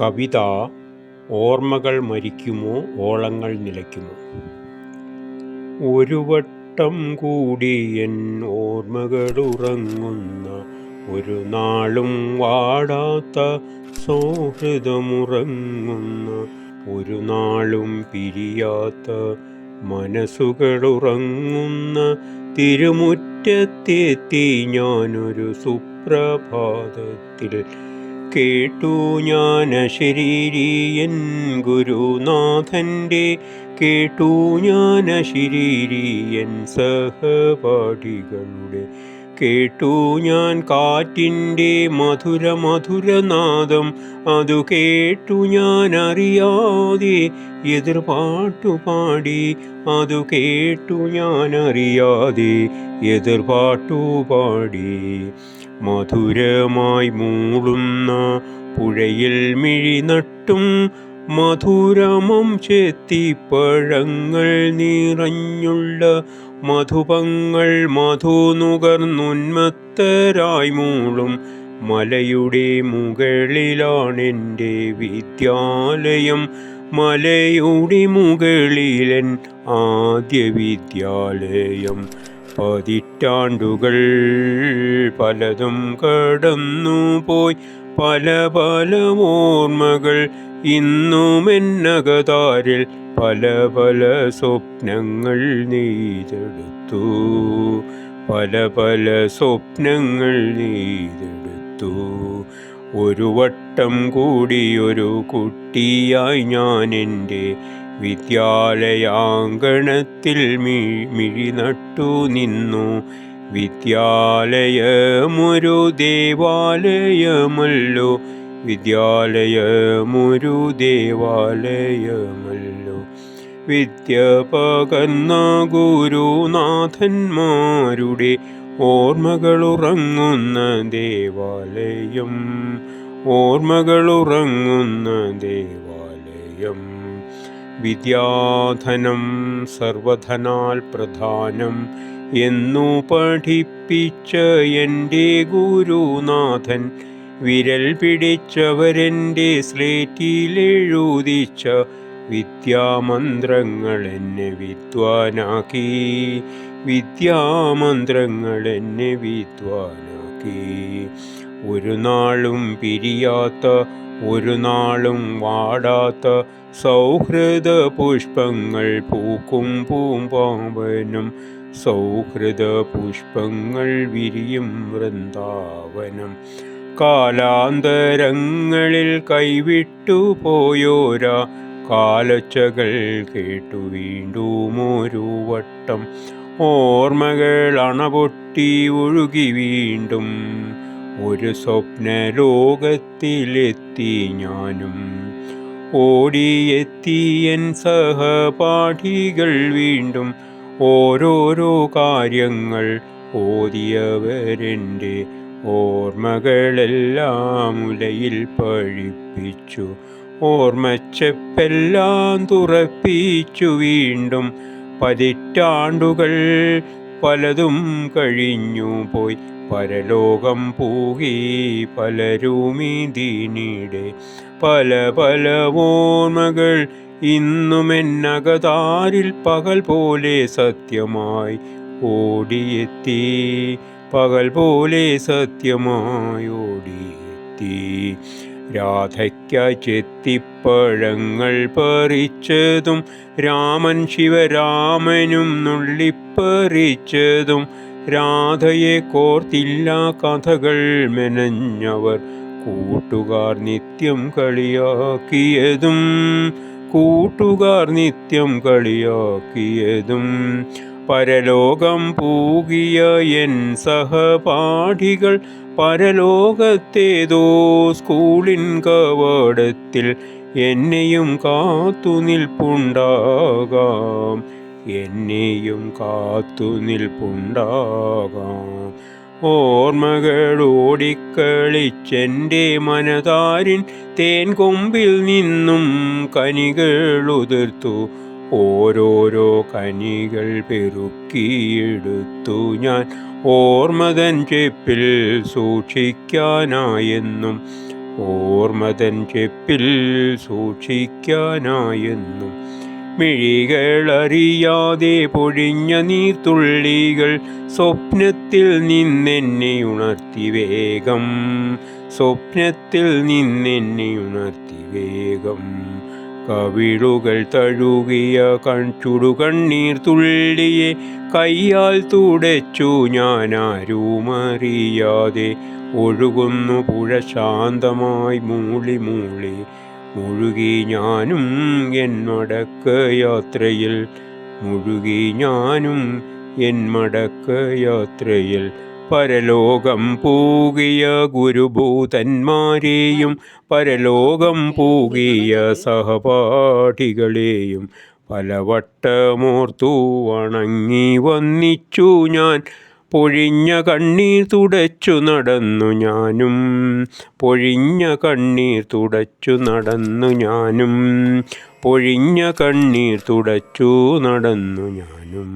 കവിത ഓർമ്മകൾ മരിക്കുമോ ഓളങ്ങൾ നിലയ്ക്കുമോ? ഒരു വട്ടം കൂടി എൻ ഓർമ്മകളുറങ്ങുന്ന ഒരു നാളും വാടാത്ത സൗഹൃദമുറങ്ങുന്ന ഒരു നാളും പിരിയാത്ത മനസ്സുകളുറങ്ങുന്ന തിരുമുറ്റത്തെത്തി ഞാനൊരു സുപ്രഭാതത്തിൽ കേട്ടു ഞാൻ അശരീരിയൻ ഗുരുനാഥന്റെ. കേട്ടു ഞാൻ അശരീരിയൻ സഹപാഠികളുടെ കേട്ടു ഞാൻ കാറ്റിന്റെ മധുര മധുരനാദം അതു കേട്ടു ഞാൻ അറിയാതെ എതിർപാട്ടു പാടി. അതു കേട്ടു ഞാൻ അറിയാതെ എതിർപാട്ടു പാടി. മധുരമായി മൂളുന്ന പുഴയിൽ മിഴി നട്ടും മധുരമം ചെത്തിപ്പഴങ്ങൾ നിറഞ്ഞുള്ള മധുപങ്ങൾ മധു നുകർന്നുന്മത്തരായി മൂളും. മലയുടെ മുകളിലാണെന്റെ വിദ്യാലയം. മലയുടെ മുകളിലൻ ആദ്യ വിദ്യാലയം. പതിറ്റാണ്ടുകൾ പലതും കടന്നുപോയി. പല പല ഓർമ്മകൾ ഇന്നും എന്നകതാരിൽ പല പല സ്വപ്നങ്ങൾ നെയ്തെടുത്തു. പല പല സ്വപ്നങ്ങൾ നെയ്തെടുത്തു. ഒരു വട്ടം കൂടി ഒരു കുട്ടിയായി ഞാൻ എന്റെ വിദ്യാലയാങ്കണത്തിൽ മിഴി നട്ടു നിന്നു. വിദ്യാലയമൊരു ദേവാലയമല്ലോ വിദ്യാലയമൊരു ദേവാലയമല്ലോ വിദ്യ പകന്ന ഗുരുനാഥന്മാരുടെ ഓർമ്മകളുറങ്ങുന്ന ദേവാലയം ഓർമ്മകളുറങ്ങുന്ന ദേവാലയം. വിദ്യാധനം സർവധനാൽ പ്രധാനം എന്നു പഠിപ്പിച്ച എന്റെ ഗുരുനാഥൻ വിരൽ പിടിച്ചവരെന്റെ സ്ലേറ്റിലെഴുതിച്ച വിദ്യാമന്ത്രങ്ങൾ എന്നെ വിദ്വാനാക്കി. വിദ്യാമന്ത്രങ്ങൾ എന്നെ വിദ്വാനാക്കി. ഒരു നാളും പിരിയാത്ത ഒരു നാളും വാടാത്ത സൗഹൃദ പുഷ്പങ്ങൾ പൂക്കും പൂമ്പാവനം സൗഹൃദ പുഷ്പങ്ങൾ വിരിയും വൃന്ദാവനം. കാലാന്തരങ്ങളിൽ കൈവിട്ടു പോയോരാ. കാലച്ചകൾ കേട്ടു വീണ്ടും ഒരു വട്ടം. ഓർമ്മകൾ അണപൊട്ടി ഒഴുകി വീണ്ടും. ഒരു സ്വപ്ന ലോകത്തിലെത്തി ഞാനും ഓടിയെത്തിയൻ സഹപാഠികൾ വീണ്ടും. ഓരോരോ കാര്യങ്ങൾ ഓതിയവരെന്റെ ഓർമ്മകളെല്ലാം ഉലയിൽ പഴിപ്പിച്ചു. ഓർമ്മച്ചെപ്പെല്ലാം തുറപ്പിച്ചു. വീണ്ടും പതിറ്റാണ്ടുകൾ പലതും കഴിഞ്ഞു പോയി. പരലോകം പൂകി പലരുമിതിനിടെ പല പല ഓർമ്മകൾ ഇന്നുമെന്നകതാരിൽ പകൽ പോലെ സത്യമായി ഓടിയെത്തി. പകൽ പോലെ സത്യമായി ഓടിയെത്തി. രാധയ്ക്കായി ചെത്തിപ്പഴങ്ങൾ പറിച്ചതും രാമൻ ശിവരാമനും നുള്ളിപ്പറിച്ചതും രാധയെ കോർത്തില്ല കഥകൾ മെനഞ്ഞവർ കൂട്ടുകാർ നിത്യം കളിയാക്കിയതും കൂട്ടുകാർ നിത്യം കളിയാക്കിയതും പരലോകം പൂകിയ എൻ സഹപാഠികൾ പരലോകത്തേതോ സ്കൂളിൻ കവാടത്തിൽ എന്നെയും കാത്തു നിൽപ്പുണ്ടാകാം. എന്നെയും കാത്തു നിൽപ്പുണ്ടാകാം. ഓർമ്മകൾ ഓടിക്കളിച്ചെന്റെ മനതാരിൻ തേൻ കൊമ്പിൽ നിന്നും കനികൾ ഉതിർത്തു. ഓരോരോ കനികൾ പെറുക്കിയെടുത്തു ഞാൻ. ഓർമ്മതൻ ചെപ്പിൽ സൂക്ഷിക്കാനായെന്നും ഓർമ്മതൻ ചെപ്പിൽ സൂക്ഷിക്കാനായെന്നും. മിഴികളറിയാതെ പൊഴിഞ്ഞ നീർത്തുള്ളികൾ സ്വപ്നത്തിൽ നിന്നെന്നെ ഉണർത്തി വേഗം. സ്വപ്നത്തിൽ നിന്നെന്നെ ഉണർത്തി വേഗം. കവിളുകൾ തഴുകിയ കൺചുടു കണ്ണീർ തുള്ളിയെ കയ്യാൽ തുടച്ചു ഞാൻ ഒഴുകുന്നു പുഴ ശാന്തമായി മൂളി മൂളി മുഴുകി ഞാനും എൻ മടക്ക യാത്രയിൽ. മുഴുകി ഞാനും എൻ മടക്ക യാത്രയിൽ. പരലോകം പൂകിയ ഗുരുഭൂതന്മാരെയും പരലോകം പൂകിയ സഹപാഠികളെയും. പലവട്ടമോർത്തു വണങ്ങി വന്നിച്ചു ഞാൻ. പൊഴിഞ്ഞ കണ്ണീർ തുടച്ചു നടന്നു ഞാനും. പൊഴിഞ്ഞ കണ്ണീർ തുടച്ചു നടന്നു ഞാനും. പൊഴിഞ്ഞ കണ്ണീർ തുടച്ചു നടന്നു ഞാനും.